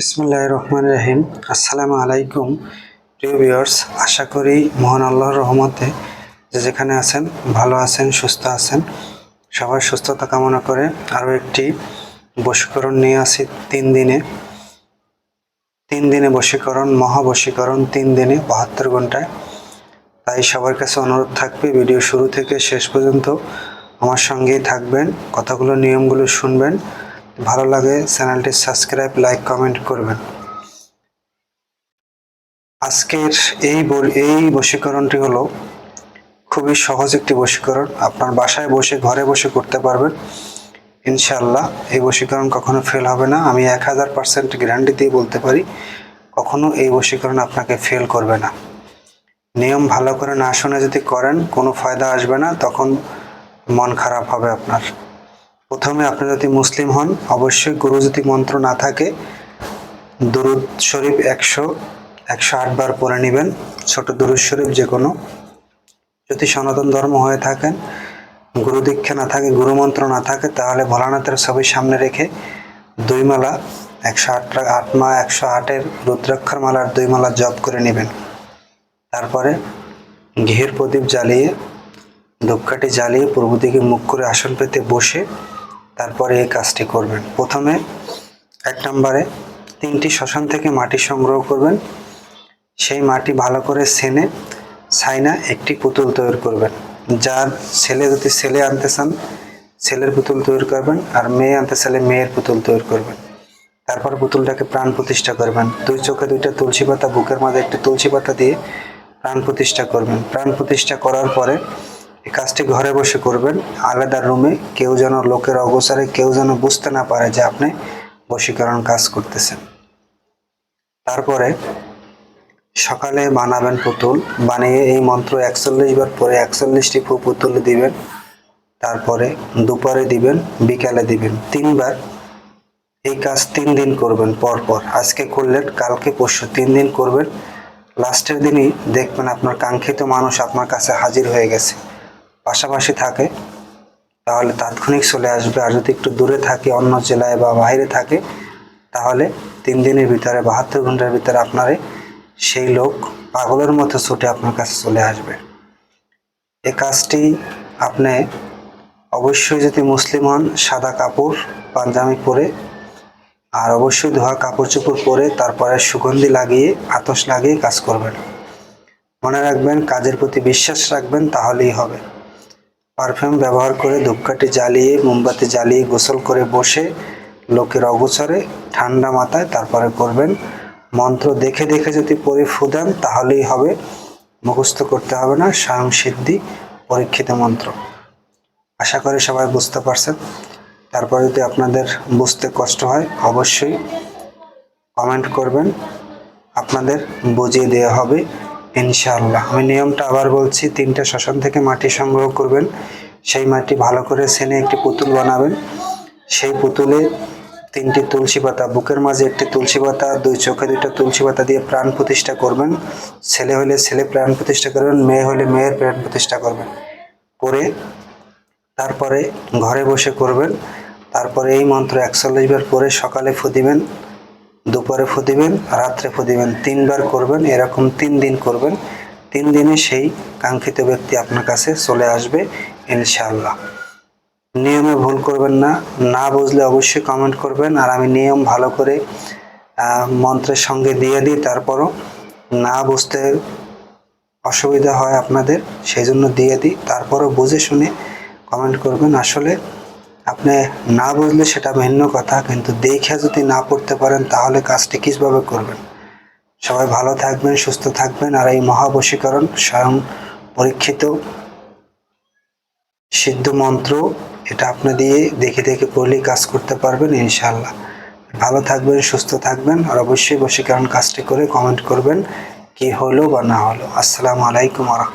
বিসমুল্লাহ রহমান রাহিম। আসসালামু আলাইকুম, প্রিয় ভিউয়ার্স। আশা করি মহান আল্লাহর রহমতে যে যেখানে আছেন, ভালো আছেন, সুস্থ আছেন সবার সুস্থতা কামনা করে আরও একটি বশীকরণ নিয়ে আসি তিন দিনে। তিন দিনে বশীকরণ, মহাবশীকরণ, তিন দিনে বাহাত্তর ঘন্টায়। তাই সবার কাছে অনুরোধ থাকবে, ভিডিও শুরু থেকে শেষ পর্যন্ত আমার সঙ্গেই থাকবেন, কথাগুলো, নিয়মগুলো শুনবেন। ভালো লাগে, চ্যানেলটি সাবস্ক্রাইব, লাইক, কমেন্ট করবেন। আজকের এই এই বশীকরণটি হলো খুবই সহজ একটি বশীকরণ। আপনার বাসায় বসে, ঘরে বসে করতে পারবেন। ইনশাআল্লাহ এই বশীকরণ কখনো ফেল হবে না। আমি এক হাজার পার্সেন্ট গ্যারান্টি দিয়ে বলতে পারি, কখনো এই বশীকরণ আপনাকে ফেল করবে না। নিয়ম ভালো করে না শুনে যদি করেন, কোনো ফায়দা আসবে না, তখন মন খারাপ হবে আপনার। প্রথমে আপনি যদি মুসলিম হন, অবশ্যই গুরু যদি মন্ত্র না থাকে, দুরুদ শরীফ একশো একশো আট বার পড়ে নেবেন। ছোট দুরুদ শরীফ যে কোনো যদি সনাতন ধর্ম হয়ে থাকেন, গুরু দীক্ষা না থাকে, গুরু মন্ত্র না থাকে, তাহলে ভোলানাথের ছবি সামনে রেখে দুই মালা, একশো আট আট মা, একশো আটের রুদ্রাক্ষর মালার দুই মালা জপ করে নেবেন। তারপরে ঘির প্রদীপ জ্বালিয়ে, ধূপকাঠি জ্বালিয়ে পূর্ব দিকে মুখ করে আসন পেতে বসে তারপরে এই কাজটি করবেন। প্রথমে এক নম্বরে তিনটি শ্মশান থেকে মাটি সংগ্রহ করবেন। সেই মাটি ভালো করে সেনে ছাইনা একটি পুতুল তৈরি করবেন। যার ছেলে যদি ছেলে আনতে চান, ছেলের পুতুল তৈরি করবেন আর মেয়ে আনতে চাইলে মেয়ের পুতুল তৈরি করবেন। তারপর পুতুলটাকে প্রাণ প্রতিষ্ঠা করবেন। দুই চোখে দুইটা তুলসী পাতা, বুকের মাঝে একটি তুলসী পাতা দিয়ে প্রাণ প্রতিষ্ঠা করবেন। প্রাণ প্রতিষ্ঠা করার পরে এই কাজটি ঘরে বসে করবেন। আলাদা রুমে কেউ যেন লোকের অগোচরে কেউ যেন বুঝতে না পারে যে আপনি বশীকরণ কাজ করতেছেন। তারপরে সকালে বানাবেন পুতুল, বানিয়ে এই মন্ত্র একচল্লিশ বার পরে একচল্লিশটি ফু পুতুল দিবেন। তারপরে দুপুরে দিবেন, বিকালে দিবেন। তিনবার এই কাজ তিন দিন করবেন পর পর আজকে করলেন, কালকে পরশু তিন দিন করবেন। লাস্টের দিনই দেখবেন আপনার কাঙ্ক্ষিত মানুষ আপনার কাছে হাজির হয়ে গেছে। পাশাপাশি থাকে, তাহলে তাৎক্ষণিক চলে আসবে। আর যদি একটু দূরে থাকে, অন্য জেলায় বা বাইরে থাকে, তাহলে তিন দিনের ভিতরে, বাহাত্তর ঘণ্টার ভিতরে আপনারে সেই লোক পাগলের মতো ছুটে আপনার কাছে চলে আসবে। এই কাজটি আপনি অবশ্যই যদি মুসলিম হন, সাদা কাপড় পাঞ্জাবি পরে, আর অবশ্যই ধোয়া কাপড় চোপড় পরে, তারপরে সুগন্ধি লাগিয়ে আতস লাগিয়ে কাজ করবেন। মনে রাখবেন, কাজের প্রতি বিশ্বাস রাখবেন, তাহলেই হবে। পারফিউম ব্যবহার করে ধূপকাঠি জ্বালিয়ে, মোমবাতি জ্বালিয়ে গোসল করে বসে লোকের অগোচরে ঠান্ডা মাথায় তারপরে করবেন। মন্ত্র দেখে দেখে যদি পরে ফুদান তাহলেই হবে। মুখস্থ করতে হবে না, স্বয়ং সিদ্ধি, পরীক্ষিত মন্ত্র। আশা করি সবাই বুঝতে পারছেন। তারপর যদি আপনাদের বুঝতে কষ্ট হয়, অবশ্যই কমেন্ট করবেন। আপনাদের বুঝিয়ে দেওয়া হবে। ইনশাআল্লাহ। আমি নিয়মটা আবার বলছি, তিনটে শ্মশান থেকে মাটি সংগ্রহ করবেন। সেই মাটি ভালো করে সেনে একটি পুতুল বানাবেন। সেই পুতুলে তিনটি তুলসী পাতা, বুকের মাঝে একটি তুলসী পাতা, দুই চোখে দুইটা তুলসী পাতা দিয়ে প্রাণ প্রতিষ্ঠা করবেন। ছেলে হলে ছেলে প্রাণ প্রতিষ্ঠা করবেন, মেয়ে হলে মেয়ের প্রাণ প্রতিষ্ঠা করবেন। করে তারপরে ঘরে বসে করবেন। তারপরে এই মন্ত্র একচল্লিশ বার পরে সকালে ফুদিবেন দুপুরে ফুদিবেন রাত্রে ফুদিবেন তিনবার করবেন, এরকম তিন দিন করবেন। তিন দিনে সেই কাঙ্ক্ষিত ব্যক্তি আপনার কাছে চলে আসবে, ইনশাআল্লাহ। নিয়মে ভুল করবেন না না বুঝলে অবশ্যই কমেন্ট করবেন, আর আমি নিয়ম ভালো করে মন্ত্রের সঙ্গে দিয়ে দিই, তারপরও না বুঝতে অসুবিধা হয় আপনাদের, সেই জন্য দিয়ে দিই, তারপরও বুঝে শুনে কমেন্ট করবেন। আসলে আপনি না বুঝলে সেটা ভিন্ন কথা, কিন্তু দেখে যদি না পড়তে পারেন, তাহলে কাজটি কীভাবে করবেন? সবাই ভালো থাকবেন, সুস্থ থাকবেন, আর এই মহাবশীকরণ স্বয়ং পরীক্ষিত সিদ্ধ মন্ত্র, এটা আপনি দিয়ে দেখে দেখে পড়লেই কাজ করতে পারবেন ইনশাল্লাহ ভালো থাকবেন, সুস্থ থাকবেন, আর অবশ্যই বশীকরণ কাজটি করে কমেন্ট করবেন, কি হলো বা না হলো। আসসালামু আলাইকুম আরহাম